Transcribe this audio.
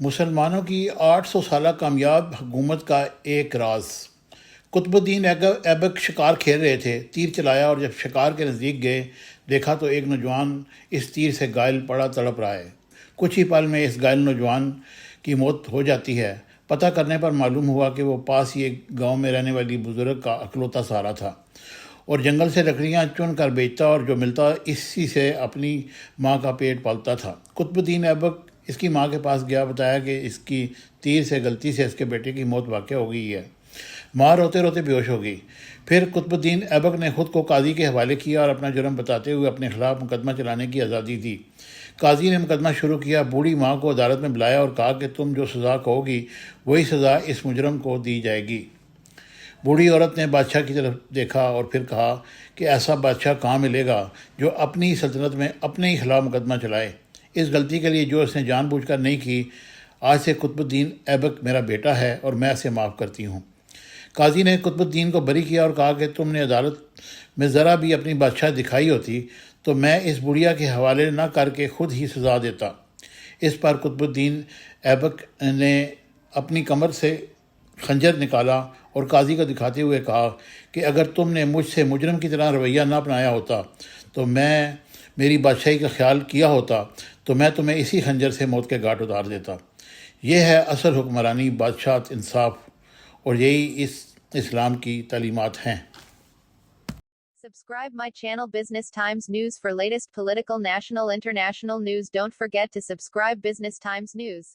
مسلمانوں کی آٹھ سو سالہ کامیاب حکومت کا ایک راز۔ قطب الدین ایبک شکار کھیل رہے تھے، تیر چلایا اور جب شکار کے نزدیک گئے، دیکھا تو ایک نوجوان اس تیر سے گائل پڑا، تڑپ رہا ہے۔ کچھ ہی پل میں اس گائل نوجوان کی موت ہو جاتی ہے۔ پتہ کرنے پر معلوم ہوا کہ وہ پاس ہی ایک گاؤں میں رہنے والی بزرگ کا اکلوتا سہارا تھا۔ اور جنگل سے لکڑیاں چن کر بیچتا اور جو ملتا، اسی سے اپنی ماں کا پیٹ پالتا تھا۔ قطب الدین ایبک اس کی ماں کے پاس گیا، بتایا کہ اس کی تیر سے غلطی سے اس کے بیٹے کی موت واقع ہو گئی ہے۔ ماں روتے روتے بے ہوش ہو گئی۔ پھر قطب الدین ایبک نے خود کو قاضی کے حوالے کیا اور اپنا جرم بتاتے ہوئے اپنے خلاف مقدمہ چلانے کی آزادی دی۔ قاضی نے مقدمہ شروع کیا، بوڑھی ماں کو عدالت میں بلایا اور کہا کہ تم جو سزا کہو گی، وہی سزا اس مجرم کو دی جائے گی۔ بوڑھی عورت نے بادشاہ کی طرف دیکھا اور پھر کہا کہ ایسا بادشاہ کہاں ملے گا جو اپنی سلطنت میں اپنے ہی خلاف مقدمہ چلائے۔ اس غلطی کے لیے جو اس نے جان بوجھ کر نہیں کی، آج سے قطب الدین ایبک میرا بیٹا ہے اور میں اسے معاف کرتی ہوں۔ قاضی نے قطب الدین کو بری کیا اور کہا کہ تم نے عدالت میں ذرا بھی اپنی بادشاہ دکھائی ہوتی تو میں اس بڑھیا کے حوالے نہ کر کے خود ہی سزا دیتا۔ اس پر قطب الدین ایبک نے اپنی کمر سے خنجر نکالا اور قاضی کو دکھاتے ہوئے کہا کہ اگر تم نے مجھ سے مجرم کی طرح رویہ نہ اپنایا ہوتا تو میں، میری بادشاہی کا خیال کیا ہوتا تو میں تمہیں اسی خنجر سے موت کے گھاٹ اتار دیتا یہ ہے اصل حکمرانی بادشاہت انصاف اور یہی اس اسلام کی تعلیمات ہیں Subscribe my channel Business Times News for latest political national international news. Don't forget to subscribe Business Times News.